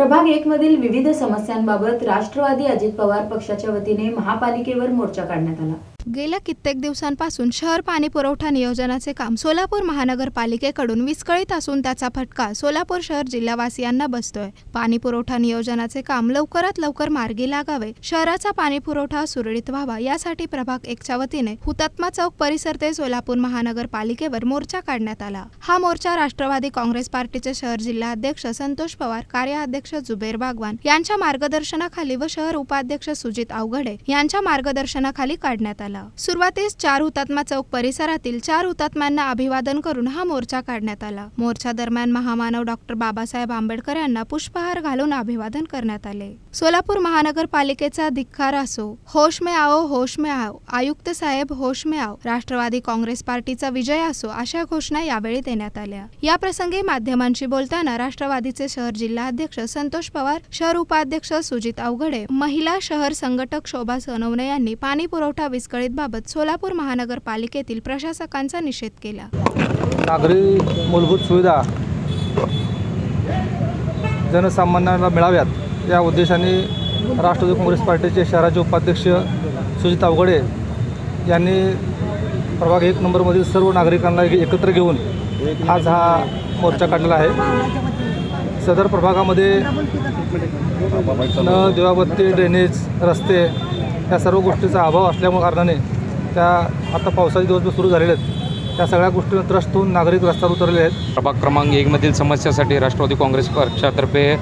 प्रभाग एक मधील विविध समस्यांबाबत राष्ट्रवादी अजित पवार पक्षाच्या वतीने महापालिकेवर मोर्चा काढण्यात आला. गेल्या कित्येक दिवसांपासून शहर पाणी पुरवठा नियोजनाचे काम सोलापूर महानगरपालिकेकडून विस्कळीत असून त्याचा फटका सोलापूर शहर जिल्हावासियांना बसतोय. पाणी पुरवठा नियोजनाचे काम लवकरात लवकर मार्गी लागावे. शहराचा पाणी पुरवठा सुरळीत व्हावा यासाठी प्रभाग एकच्या वतीने हुतात्मा चौक परिसर ते सोलापूर महानगरपालिकेवर मोर्चा काढण्यात आला. हा मोर्चा राष्ट्रवादी काँग्रेस पार्टीचे शहर जिल्हा अध्यक्ष संतोष पवार कार्याध्यक्ष जुबेर बागवान यांच्या मार्गदर्शनाखाली व शहर उपाध्यक्ष सुजित अवघडे यांच्या मार्गदर्शनाखाली काढण्यात आला. सुरुवातीस चार हुतात्मा चौक परिसरातील चार हुतात्म्यांना अभिवादन करून हा मोर्चा काढण्यात आला. मोर्चा दरम्यान महामानव डॉक्टर बाबासाहेब आंबेडकर यांना पुष्पहार घालून अभिवादन करण्यात आले. सोलापूर महानगरपालिकेचा धिक्कार असो होश में आओ होश में आओ आयुक्त साहेब होश में आओ राष्ट्रवादी काँग्रेस पार्टीचा विजय असो अशा घोषणा यावेळी देण्यात आल्या. या प्रसंगी माध्यमांशी बोलताना राष्ट्रवादीचे शहर जिल्हा अध्यक्ष संतोष पवार शहर उपाध्यक्ष सुजित अवघडे महिला शहर संघटक शोभा सोनवणे यांनी पाणी पुरवठा विस्कळीत बाबत सोलापूर महानगरपालिकेतील प्रशासकांचा निषेध केला. नागरी मूलभूत सुविधा जनसामान्यांना मिळाव्यात या उद्देशाने राष्ट्रवादी काँग्रेस पार्टीचे शहराचे उपाध्यक्ष सुजित अवघडे यांनी प्रभाग एक नंबरमधील सर्व नागरिकांना एकत्र घेऊन आज हा मोर्चा काढलेला आहे. सदर प्रभागामध्ये न दिवाबत्ती ड्रेनेज रस्ते या सर्व गोष्टीचा अभाव असल्यामुळे कारणाने त्या आता पावसाचे दिवस सुरू झालेले आहेत. त्या सगळ्या गोष्टीनं त्रस्त होऊन नागरिक रस्त्यावर उतरले आहेत. प्रभाग क्रमांक एकमधील समस्यासाठी राष्ट्रवादी काँग्रेस पक्षातर्फे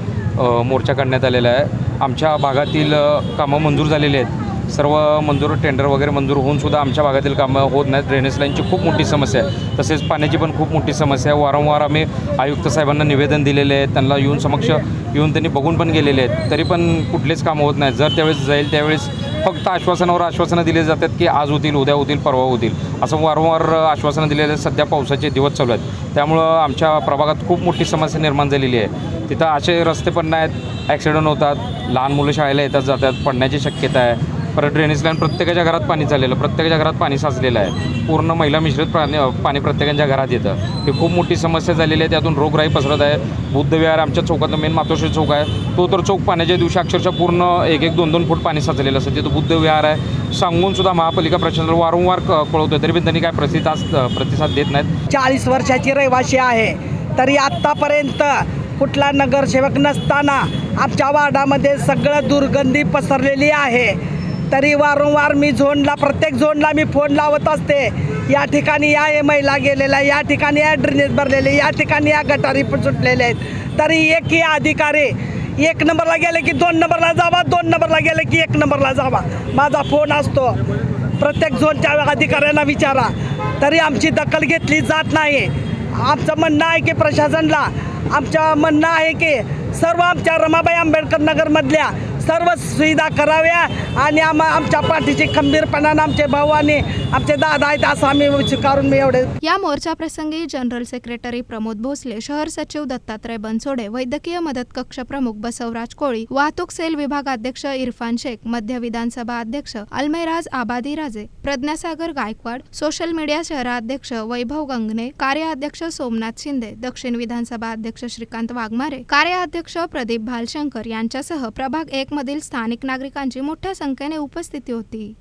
मोर्चा काढण्यात आलेला आहे. आमच्या भागातील कामं मंजूर झालेली आहेत. सर्व मंजूर टेंडर वगैरे मंजूर होऊन सुद्धा आमच्या भागातील कामं होत नाहीत. ड्रेनेज लाईनची खूप मोठी समस्या आहे. तसेच पाण्याची पण खूप मोठी समस्या आहे. वारंवार आम्ही आयुक्त साहेबांना निवेदन दिलेले आहे. त्यांना येऊन समक्ष येऊन त्यांनी बघून पण गेलेले आहेत. तरी पण कुठलेच कामं होत नाहीत. जर त्यावेळेस जाईल त्यावेळेस फक्त आश्वासनावर आश्वासनं दिली जातात की आज होतील उद्या होतील परवा होतील. असं वारंवार आश्वासनं दिलेले सध्या पावसाचे दिवस चालू आहेत. त्यामुळं आमच्या प्रभागात खूप मोठी समस्या निर्माण झालेली आहे. तिथं असे रस्ते पण नाहीत ॲक्सिडेंट होतात लहान मुलं शाळेला येतात जातात पडण्याची शक्यता आहे. परत ड्रेनेज लाईन प्रत्येकाच्या घरात पाणी चाललेलं प्रत्येकाच्या घरात पाणी साचलेलं आहे. पूर्ण महिला मिश्रित प्राणी पाणी प्रत्येकाच्या घरात येतं. ही खूप मोठी समस्या झालेली आहे त्यातून रोगराई पसरत आहे. बुद्धविहार आमच्या चौकात मेन मातोश्री चौक आहे. तो तर चौक पाण्याच्या दिवशी अक्षरशः पूर्ण एक एक दोन दोन फूट पाणी साचलेलं असतं. तिथं बुद्ध विहार आहे. सांगून सुद्धा महापालिका प्रशासन वारंवार कळवतोय तरी पण त्यांनी काय प्रतिसाद प्रतिसाद देत नाहीत. चाळीस वर्षाची रहिवासी आहे. तरी आत्तापर्यंत कुठला नगरसेवक नसताना आमच्या वार्डामध्ये सगळं दुर्गंधी पसरलेली आहे. तरी वारंवार मी झोनला प्रत्येक झोनला मी फोन लावत असते. या ठिकाणी या ए महिला गेलेल्या या ठिकाणी या ड्रेनेज भरलेले या ठिकाणी या गटारी सुटलेले आहेत. तरी एकही अधिकारी एक नंबरला गेले की दोन नंबरला जावा दोन नंबरला गेले की एक नंबरला जावा. माझा फोन असतो. प्रत्येक झोनच्या अधिकाऱ्यांना विचारा. तरी आमची दखल घेतली जात नाही. आमचं म्हणणं आहे की प्रशासनला आमचं म्हणणं आहे की सर्व आमच्या रमाबाई आंबेडकर नगरमधल्या सर्व सुविधा कराव्या आणि आम आमच्या पाठीचे खंबीरपणानं आमचे भाऊ आणि आमचे दादा आहेत असं आम्ही स्वीकारून मी एवढे या मोर्चा प्रसंगी जनरल सेक्रेटरी प्रमोद भोसले शहर सचिव दत्तात्रय बनसोडे वैद्यकीय मदत कक्ष प्रमुख बसवराज कोळी वाहतूक सेल विभागाध्यक्ष इरफान शेख मध्य विधानसभा अध्यक्ष अल्मेराज आबादी राजे प्रज्ञासागर गायकवाड सोशल मीडिया शहराध्यक्ष वैभव गंगणे कार्याध्यक्ष सोमनाथ शिंदे दक्षिण विधानसभा अध्यक्ष श्रीकांत वाघमारे कार्याध्यक्ष प्रदीप भालशंकर यांच्यासह प्रभाग एक मधील स्थानिक नागरिकांची मोठ्या संख्येने उपस्थिती होती.